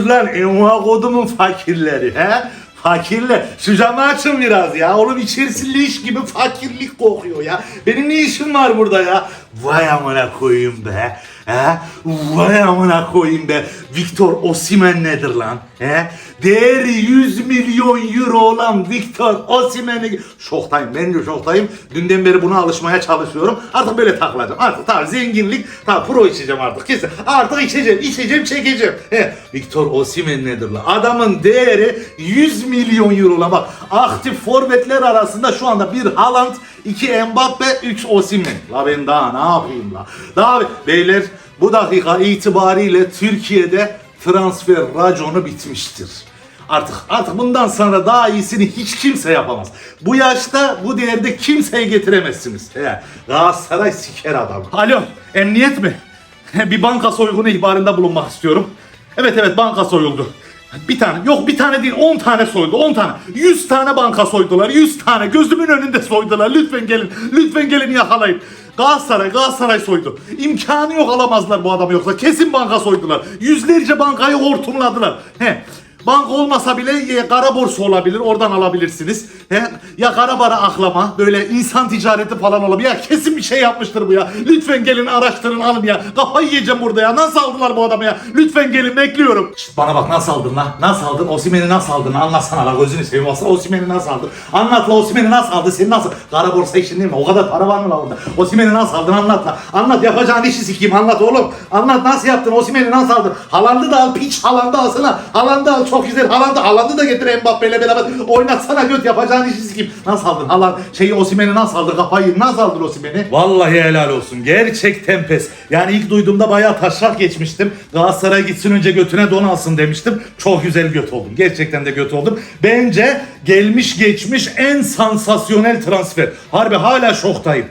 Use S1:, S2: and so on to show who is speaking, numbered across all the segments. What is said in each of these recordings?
S1: yapıyorsunuz lan? Enva kodumun fakirleri he? Fakirler. Şu camı açın biraz ya. Oğlum içerisi leş gibi fakirlik kokuyor ya. Benim ne işim var burada ya? Vay amına koyayım be. He? Vay amına koyayım be. Victor Osimen nedir lan? He? Değeri 100 milyon euro olan Victor Osimen'i... Şoktayım. Ben de şoktayım. Dünden beri buna alışmaya çalışıyorum. Artık böyle takılacağım. Artık tamam zenginlik. Tamam pro içeceğim artık. Kesin. Artık içeceğim. içeceğim çekeceğim. He. Victor Osimen nedir lan? Adamın değeri 100 milyon euro lan. Bak aktif forvetler arasında şu anda bir Haaland, iki Mbappe, üç Osimhen. La ben daha ne yapayım la? Daha beyler bu dakika itibariyle Türkiye'de transfer raconu bitmiştir. Artık artık bundan sonra daha iyisini hiç kimse yapamaz. Bu yaşta bu değerde kimseye getiremezsiniz. He, Galatasaray siker adam. Alo, emniyet mi? bir banka soygunu ihbarında bulunmak istiyorum. Evet evet banka soyuldu. Bir tane yok bir tane değil 10 tane soydu 10 tane 100 tane banka soydular 100 tane gözümün önünde soydular lütfen gelin lütfen gelin yakalayın Galatasaray Galatasaray soydu. İmkanı yok alamazlar bu adamı yoksa. Kesin banka soydular. Yüzlerce bankayı hortumladılar. He Banka olmasa bile e, kara borsa olabilir. Oradan alabilirsiniz. He? Ya kara para aklama. Böyle insan ticareti falan olabilir. Ya kesin bir şey yapmıştır bu ya. Lütfen gelin araştırın alın ya. Kafayı yiyeceğim burada ya. Nasıl aldılar bu adamı ya? Lütfen gelin bekliyorum. Şşt, bana bak nasıl aldın lan? Nasıl aldın? Osimhen'i nasıl aldın? Anlatsana la gözünü seveyim. Olsa Osimhen'i nasıl aldın? Anlat la Osimhen'i nasıl aldın? Seni nasıl? Kara borsa işin değil mi? O kadar para var mı la orada? Osimhen'i nasıl aldın? Anlat la. Anlat yapacağın işi sikeyim. Anlat oğlum. Anlat nasıl yaptın? Osimhen'i nasıl aldın? Halandı da al piç. Halandı alsana. Halandı al çok güzel. Halandı, Halandı da getir Mbappe ile beraber. Oynatsana göt yapacağın işi sikeyim. Nasıl aldın? Halan şeyi Osimhen'i nasıl aldın? Kafayı nasıl aldın Osimhen'i? Vallahi helal olsun. Gerçekten pes. Yani ilk duyduğumda bayağı taşrak geçmiştim. Galatasaray gitsin önce götüne don alsın demiştim. Çok güzel göt oldum. Gerçekten de göt oldum. Bence gelmiş geçmiş en sansasyonel transfer. Harbi hala şoktayım.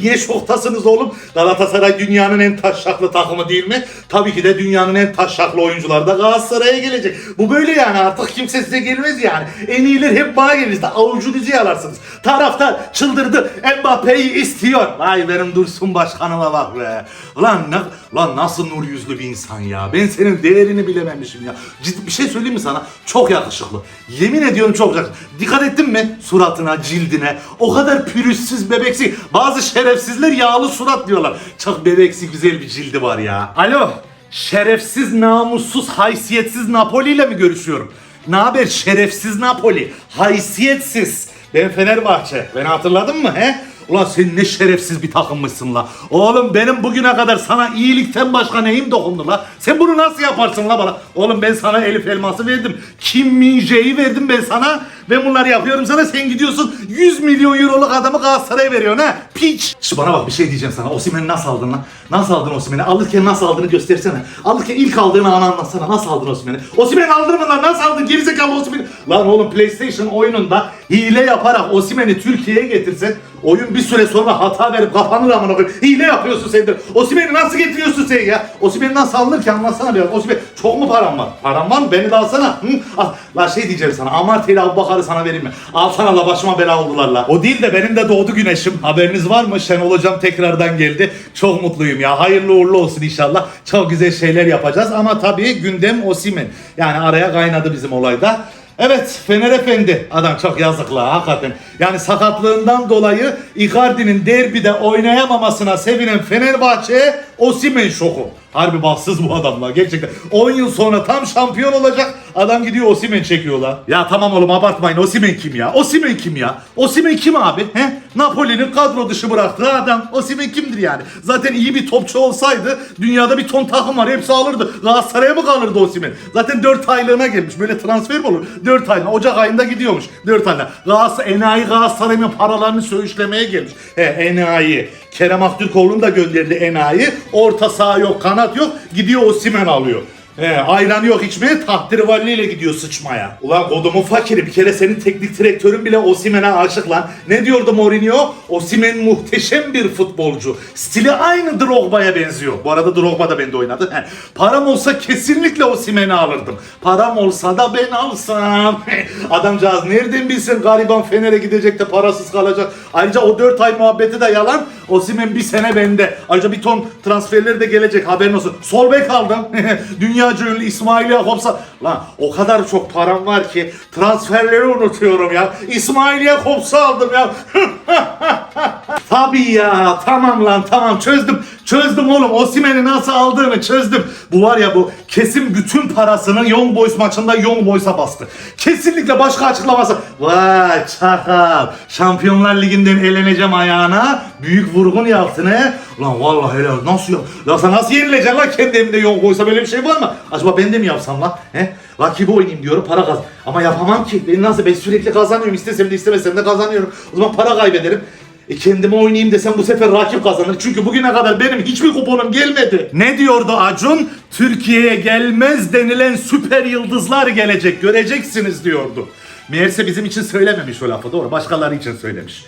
S1: Niye şoktasınız oğlum? Galatasaray dünyanın en taşşaklı takımı değil mi? Tabii ki de dünyanın en taşşaklı oyuncuları da Galatasaray'a gelecek. Bu böyle yani artık kimse size gelmez yani. En iyiler hep bana gelir. Avucunuzu yalarsınız. Taraftar çıldırdı. Mbappe'yi istiyor. Vay benim Dursun Başkanıma bak be. Lan, ne, lan nasıl nur yüzlü bir insan ya. Ben senin değerini bilememişim ya. Ciddi bir şey söyleyeyim mi sana? Çok yakışıklı. Yemin ediyorum çok yakışıklı. Dikkat ettin mi? Suratına, cildine. O kadar pürüzsüz bebeksi. Bazı şerefsizler yağlı surat diyorlar. Çok bebeksi güzel bir cildi var ya. Alo. Şerefsiz, namussuz, haysiyetsiz Napoli ile mi görüşüyorum? Ne haber şerefsiz Napoli? Haysiyetsiz. Ben Fenerbahçe. Beni hatırladın mı he? Ulan sen ne şerefsiz bir takımmışsın la. Oğlum benim bugüne kadar sana iyilikten başka neyim dokundu la? Sen bunu nasıl yaparsın la bana? Oğlum ben sana Elif Elmas'ı verdim. Kim Min Jae'yi verdim ben sana. Ben bunları yapıyorum sana sen gidiyorsun 100 milyon euroluk adamı Galatasaray'a veriyorsun ha. Piç. Şu bana bak bir şey diyeceğim sana. Osimhen'i nasıl aldın lan? Nasıl aldın Osimhen'i? Alırken nasıl aldığını göstersene. Alırken ilk aldığını anı anlatsana. Nasıl aldın Osimhen'i? Osimhen'i aldın mı lan? Nasıl aldın? Gerizekalı Osimhen'i. Lan oğlum PlayStation oyununda hile yaparak Osimhen'i Türkiye'ye getirsen oyun bir süre sonra hata verip kapanır amına koyayım. Hile yapıyorsun sen de. Osimhen'i nasıl getiriyorsun sen ya? Osimhen'i nasıl alınır ki anlatsana biraz. Osimhen çok mu param var? Param var mı? Beni de alsana. Hı? Al. La şey diyeceğim sana. Amartya ile Abubakar'ı sana vereyim mi? Al sana la başıma bela oldular la. O değil de benim de doğdu güneşim. Haberiniz var mı? Şenol hocam tekrardan geldi. Çok mutluyum ya. Hayırlı uğurlu olsun inşallah. Çok güzel şeyler yapacağız ama tabii gündem Osimhen. Yani araya kaynadı bizim olayda. Evet Fener Efendi adam çok yazıklı hakikaten. Yani sakatlığından dolayı Icardi'nin derbide oynayamamasına sevinen Fenerbahçe Osimhen şoku. Harbi bahtsız bu adamlar gerçekten. 10 yıl sonra tam şampiyon olacak adam gidiyor Osimhen çekiyorlar. Ya tamam oğlum abartmayın Osimhen kim ya? Osimhen kim ya? Osimhen kim abi? He? Napoli'nin kadro dışı bıraktığı adam. Osimhen kimdir yani? Zaten iyi bir topçu olsaydı dünyada bir ton takım var hepsi alırdı. Galatasaray'a mı kalırdı Osimhen? Zaten 4 aylığına gelmiş. Böyle transfer mi olur? 4 aylığına. Ocak ayında gidiyormuş. 4 aylığına. Galatasaray, enayi Galatasaray'ın paralarını söğüşlemeye gelmiş. He enayi. Kerem Aktürkoğlu'nu da gönderdi enayi. Orta saha yok, kanat yok. Gidiyor Osimhen alıyor. He, ayran yok içmeye, tahtirvalliyle gidiyor sıçmaya. Ulan kodumun fakiri bir kere senin teknik direktörün bile Osimhen'e aşık lan. Ne diyordu Mourinho? Osimhen muhteşem bir futbolcu. Stili aynı Drogba'ya benziyor. Bu arada Drogba da bende oynadı. He. Param olsa kesinlikle Osimhen'i alırdım. Param olsa da ben alsam. Adamcağız nereden bilsin gariban Fener'e gidecek de parasız kalacak. Ayrıca o 4 ay muhabbeti de yalan. Osimhen bir sene bende. Ayrıca bir ton transferleri de gelecek haberin olsun. Sol bek aldım. Dünyaca ünlü İsmail Yakupsa. Lan o kadar çok param var ki transferleri unutuyorum ya. İsmail Yakupsa aldım ya. Tabii ya tamam lan tamam çözdüm. Çözdüm oğlum Osimhen'i nasıl aldığını çözdüm. Bu var ya bu kesin bütün parasını Young Boys maçında Young Boys'a bastı. Kesinlikle başka açıklaması. Vay çakal. Şampiyonlar Ligi'nden eleneceğim ayağına. Büyük vurgun yaptın he. Ulan vallahi helal nasıl ya? Ya sen nasıl yenileceksin lan kendi evinde Young Boys'a böyle bir şey var mı? Acaba ben de mi yapsam lan? He? Rakibi oynayayım diyorum para kaz. Ama yapamam ki. Ben nasıl ben sürekli kazanıyorum. İstesem de istemesem de kazanıyorum. O zaman para kaybederim. E kendime oynayayım desem bu sefer rakip kazanır. Çünkü bugüne kadar benim hiçbir kuponum gelmedi. Ne diyordu Acun? Türkiye'ye gelmez denilen süper yıldızlar gelecek. Göreceksiniz diyordu. Meğerse bizim için söylememiş o lafı doğru. Başkaları için söylemiş.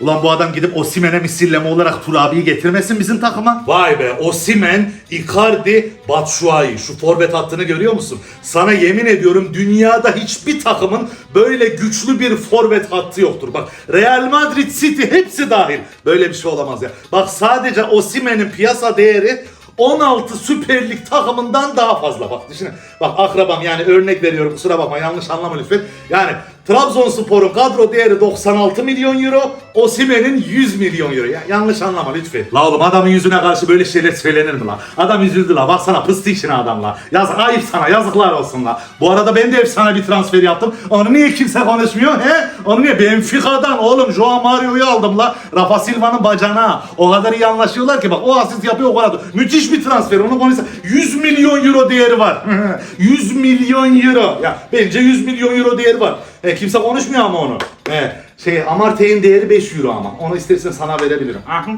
S1: Ulan bu adam gidip Osimen'e misilleme olarak Turabi'yi getirmesin bizim takıma. Vay be Osimen, Icardi, Batshuayi. Şu forvet hattını görüyor musun? Sana yemin ediyorum dünyada hiçbir takımın böyle güçlü bir forvet hattı yoktur. Bak Real Madrid, City hepsi dahil. Böyle bir şey olamaz ya. Bak sadece Osimen'in piyasa değeri 16 Süper Lig takımından daha fazla bak düşünün. Bak akrabam yani örnek veriyorum kusura bakma yanlış anlama lütfen. Yani Trabzonspor'un kadro değeri 96 milyon euro, Osimhen'in 100 milyon euro. Ya, yanlış anlama lütfen. La oğlum adamın yüzüne karşı böyle şeyler söylenir mi la? Adam üzüldü la. Baksana pıstı işine adam la. Yazık ayıp sana yazıklar olsun la. Bu arada ben de efsane bir transfer yaptım. Onu niye kimse konuşmuyor he? Onu niye? Benfica'dan oğlum Joao Mario'yu aldım la. Rafa Silva'nın bacana. O kadar iyi anlaşıyorlar ki bak o asist yapıyor o kadar. Müthiş bir transfer. Onu konuşsa 100 milyon euro değeri var. 100 milyon euro. Ya bence 100 milyon euro değeri var. E, kimse konuşmuyor ama onu. E, şey Amartey'in değeri 5 euro ama. Onu istersen sana verebilirim. Aha.